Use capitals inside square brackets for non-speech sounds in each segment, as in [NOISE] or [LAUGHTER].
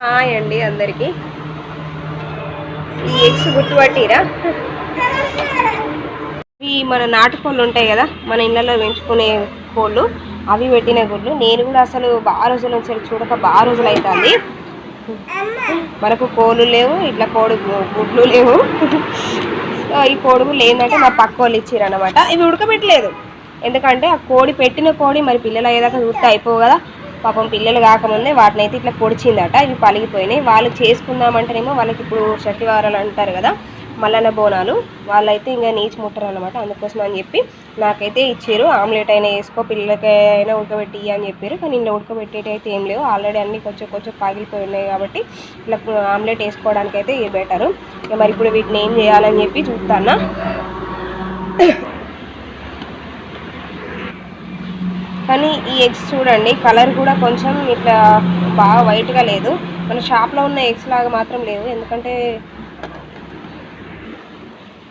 Hi అండి అందరికి. ఈ ఎగ్స్ గుర్తుపట్టిరా? ఇవి మన నాటు కోళ్ళు ఉంటాయి కదా మన ఇళ్ళలో పెంచుకునే కోళ్ళు. అవి పెట్టిన గుడ్లు నేను కూడా అసలు బాగా రోజుల నుంచి చూడక బాగా రోజులు అవుతుంది మనకు కోళ్ళు లేవు ఇట్లా కోడి గుడ్లు లేవు. సో ఈ కోడిగుడ్లు ఏంటంటే మా పక్క వాళ్ళు ఇచ్చారు అనమాట ఇవి ఉడకబెట్టలేదు. ఎందుకంటే ఆ కోడి పెట్టిన కోడి మరి పిల్లలు అయ్యేదాకా చూస్తే అయిపోవు కదా. పాపం పిల్లలు కాకముందే వాటిని అయితే ఇట్లా పొడిచిందట ఇవి పలిగిపోయినాయి. వాళ్ళు చేసుకుందామంటేనేమో వాళ్ళకి ఇప్పుడు శక్తివారాలు అంటారు కదా మల్లన్న బోనాలు. వాళ్ళైతే ఇంకా నీచి ముట్టరు అనమాట అందుకోసం అని చెప్పి నాకైతే ఇచ్చారు. ఆమ్లెట్ అయినా వేసుకో పిల్లలకి అయినా ఉడకబెట్టి అని చెప్పారు. కానీ ఇంట్లో ఉడకబెట్టేటి అయితే ఏం లేవు. ఆల్రెడీ అన్నీ కొంచెం కొంచెం పగిలిపోయి ఉన్నాయి కాబట్టి ఇట్లా ఆమ్లెట్ వేసుకోవడానికి అయితే ఇవి బెటరు. మరి ఇప్పుడు వీటిని ఏం చేయాలని చెప్పి చూస్తాను కానీ ఈ ఎగ్స్ చూడండి కలర్ కూడా కొంచెం ఇట్లా బాగా వైట్గా లేదు. మన షాప్లో ఉన్న ఎగ్స్ లాగా మాత్రం లేవు. ఎందుకంటే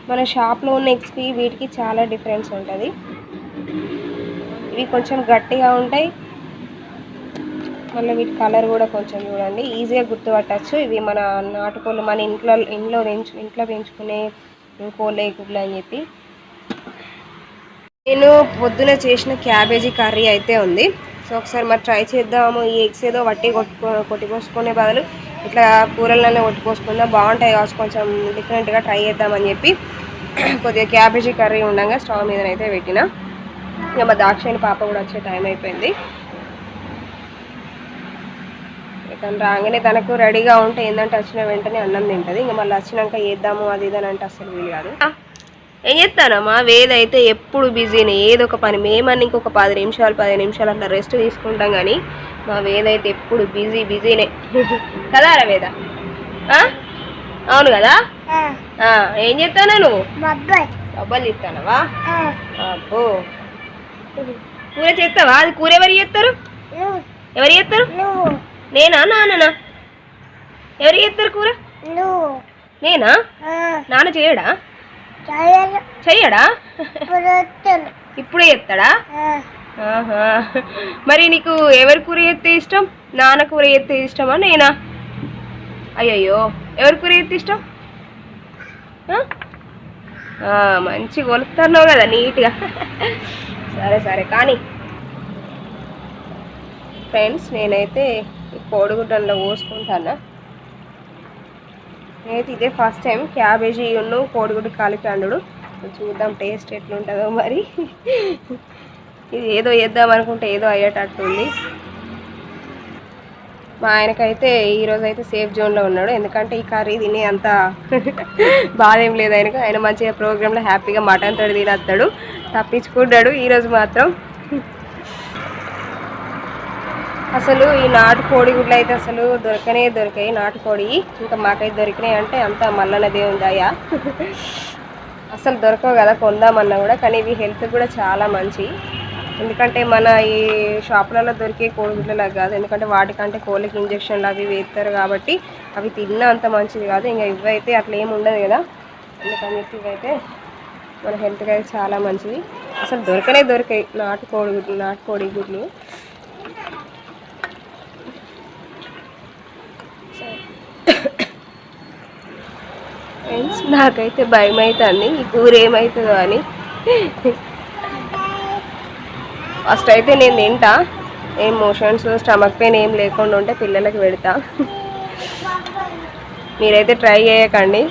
మన షాప్లో ఉన్న ఎగ్స్కి వీటికి చాలా డిఫరెన్స్ ఉంటుంది. ఇవి కొంచెం గట్టిగా ఉంటాయి. మళ్ళీ వీటి కలర్ కూడా కొంచెం చూడండి. ఈజీగా గుర్తుపట్టచ్చు. ఇవి మన నాటుకోళ్ళు మన ఇంట్లో ఇంట్లో పెంచు ఇంట్లో పెంచుకునే కోళ్ళ గుడ్లు అని చెప్పి. నేను పొద్దున చేసిన క్యాబేజీ కర్రీ అయితే ఉంది. సో ఒకసారి మరి ట్రై చేద్దాము. ఈ ఎగ్స్ ఏదో వట్టి కొట్టుకో కొట్టిపోసుకునే బదులు ఇట్లా కూరలనే కొట్టుకోసుకుందాం బాగుంటాయి కావచ్చు. కొంచెం డిఫరెంట్గా ట్రై చేద్దామని చెప్పి కొద్దిగా క్యాబేజీ కర్రీ ఉండగా స్టవ్ మీద అయితే పెట్టిన. ఇక మా దాక్షాయిని పాప కూడా వచ్చే టైం అయిపోయింది. తను రాగానే తనకు రెడీగా ఉంటే ఏంటంటే వచ్చిన వెంటనే అన్నం తింటుంది. ఇంకా మళ్ళీ వచ్చినాక చేద్దాము అది ఇది అని అంటే అసలు వీలు కాదు. ఏం చేస్తానమ్మా? వేద అయితే ఎప్పుడు బిజీనే ఏదో ఒక పని మేమని ఇంకొక పది నిమిషాలు పది నిమిషాలు అట్లా రెస్ట్ తీసుకుంటాం కానీ మా వేద అయితే ఎప్పుడు బిజీ బిజీనే [LAUGHS] కదా రా వేద? అవును కదా? ఏం చేస్తానా నువ్వు? డబ్బలు చేస్తానవా అబ్బో. కూర చేస్తావా? అది కూర ఎవరు చేస్తారు? ఎవరు చేస్తారు? నేనా? నాన్ననా? ఎవరు చేస్తారు కూర? నేనా? నాన్న చేయడా? చెయ్యడా? ఇప్పుడే ఆహా. మరి నీకు ఎవరి కూర చేస్తే ఇష్టం? నాన్న కూర చేస్తే ఇష్టమా నేనా? అయ్యయ్యో. ఎవరి కూర చేస్తే ఇష్టం? ఆ? ఆ, మంచి కొలుస్తున్నావు కదా నీట్గా. సరే సరే. కానీ ఫ్రెండ్స్ నేనైతే ఈ కోడిగుడ్డల్లో పోసుకుంటానా? నేనైతే ఇదే ఫస్ట్ టైం క్యాబేజీ ఉన్ను కోడిగుడ్డు కాలిపాండు చూద్దాం టేస్ట్ ఎట్లుంటుందో మరి. ఇది ఏదో చేద్దాం అనుకుంటే ఏదో అయ్యేటట్టుంది మా ఆయనకైతే ఈరోజు అయితే సేఫ్ జోన్లో ఉన్నాడు. ఎందుకంటే ఈ కర్రీ తినే అంత బాధ ఏం లేదు ఆయనకు. ఆయన మంచిగా ప్రోగ్రాంలో హ్యాపీగా మటన్ తోటి తినేస్తాడు. తప్పించుకుంటాడు. ఈరోజు మాత్రం అసలు ఈ నాటు కోడి గుడ్లు అయితే అసలు దొరకనే దొరికాయి నాటుకోడి ఇంకా మాకైతే దొరికినాయి అంటే అంత మల్లన దేవుని అసలు దొరకవు కదా కొందామన్నా కూడా. కానీ ఇవి హెల్త్ కూడా చాలా మంచి. ఎందుకంటే మన ఈ షాపులలో దొరికే కోడిగుడ్లలా కాదు. ఎందుకంటే వాటికంటే కోళ్ళకి ఇంజక్షన్లు అవి వేస్తారు కాబట్టి అవి తిన్నా అంత మంచిది కాదు. ఇంకా ఇవైతే అట్లా ఏమి ఉండదు కదా. ఎందుకని చెప్పి ఇవైతే మన హెల్త్కి అయితే చాలా మంచిది. అసలు దొరకనే దొరికాయి నాటు కోడిగుడ్లు నాటు కోడి గుడ్లు. ఫ్రెండ్స్ నాకైతే భయం అవుతుంది ఈ కూర ఏమవుతుందో అని. ఫస్ట్ అయితే నేను తింటా. ఏం మోషన్స్ స్టమక్ పెయిన్ ఏం లేకుండా ఉంటే పిల్లలకి పెడతా. మీరైతే ట్రై చేయకండి.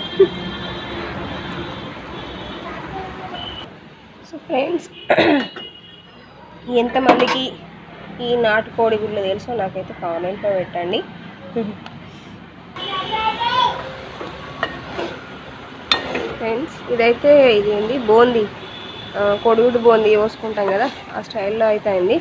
సో ఫ్రెండ్స్ ఎంతమందికి ఈ నాటుకోడి గుడ్లు తెలుసో నాకైతే కామెంట్లో పెట్టండి. ఫ్రెండ్స్ ఇదైతే ఇది ఏంది బోంది. ఆ, కోడిగుడ్డు బోంది పోసుకుంటాం కదా ఆ స్టైల్లో అయితే అయింది.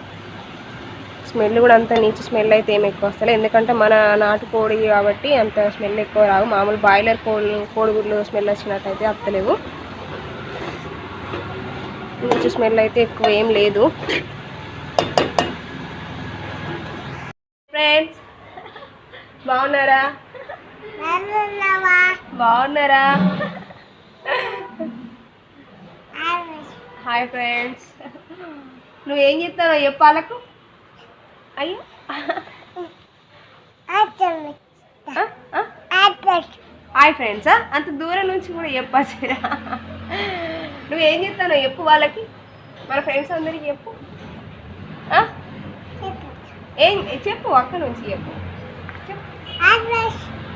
స్మెల్ కూడా అంత నీచు స్మెల్ అయితే ఏమి ఎక్కువ వస్తలే. ఎందుకంటే మన నాటు కోడి కాబట్టి అంత స్మెల్ ఎక్కువ రావు. మామూలు బాయిలర్ కోడి కోడిగుడ్లు స్మెల్ వచ్చినట్టు అయితే వస్తలేవు నీచు స్మెల్ అయితే ఎక్కువ ఏం లేదు. ఫ్రెండ్స్ బాగున్నారా? బాగున్నారా? హాయ్ ఫ్రెండ్స్ నువ్వు నువ్వేం చెప్తావు చెప్పాలకు అయ్యో. హాయ్ ఫ్రెండ్స్ అంత దూరం నుంచి కూడా చెప్పాల్సిరా నువ్వు ఏం చెప్తానో చెప్పు వాళ్ళకి. మన ఫ్రెండ్స్ అందరికి చెప్పు. ఏం చెప్పు అక్క నుంచి చెప్పు.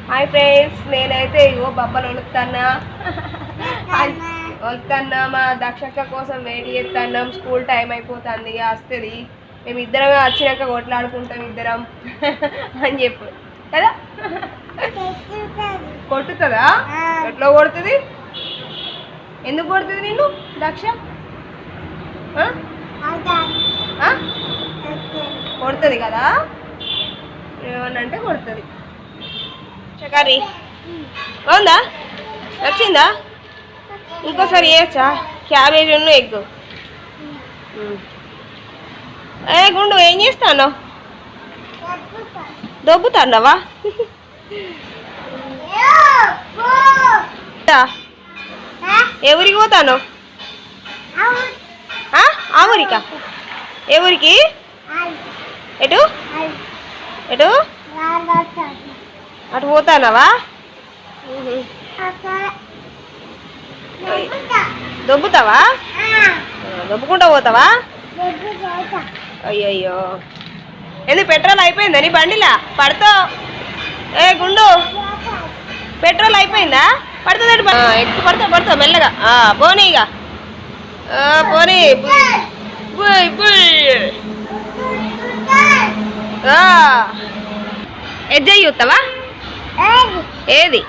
హాయ్ ఫ్రెండ్స్ నేనైతే ఇగో బబ్బలు వణుకుతానా వస్తున్నా మా దక్షక్క కోసం వెయిట్ చేస్తున్నాం స్కూల్ టైం అయిపోతుంది. వస్తుంది మేము ఇద్దరం వచ్చినాక కొట్లాడుకుంటాం ఇద్దరం. [LAUGHS] అని చెప్పు. కదా? కొట్టుతుందా. ఎట్లా కొడుతుంది? ఎందుకు కొడుతుంది నిన్ను? దక్ష? కొడుతుంది కదా? ఏమన్నా అంటే కొడుతుంది. చకారి. బాగుందా? నచ్చిందా? ఇంకోసారి వేయచ్చా క్యాబేజ్ ఉన్న ఎగ్. ఏ గుండు ఏం చేస్తాను దొబ్బుతాండవా ఎవరికి ఊరికి పోతాను ఆ? ఎవరికి? ఊరికా ఎటు? ఎటు? అటు పోతానవా దొబ్బుతావా? దొబ్బుకుంటా పోతావా? అయ్యయ్యో. ఎందుకు పెట్రోల్ అయిపోయిందా నీ బండిలా? పడతావు ఏ గుండు. పెట్రోల్ అయిపోయిందా? పడుతుంది ఎక్కువ పడతావు పడతావు మెల్లగా. ఆ, పోనీ ఇక. పోనీ. బుయ్, బుయ్. ఆ. ఎజ్జయ్ చూస్తావా ఏది?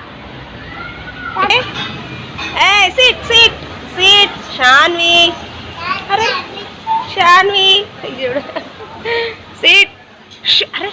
ಸಿಟ್ ಸಿಟ್ ಸಿಟ್ ಶಾನ್ವಿ ಅರೆ ಶಾನ್ವಿ ಸಿಟ್ ಅರೆ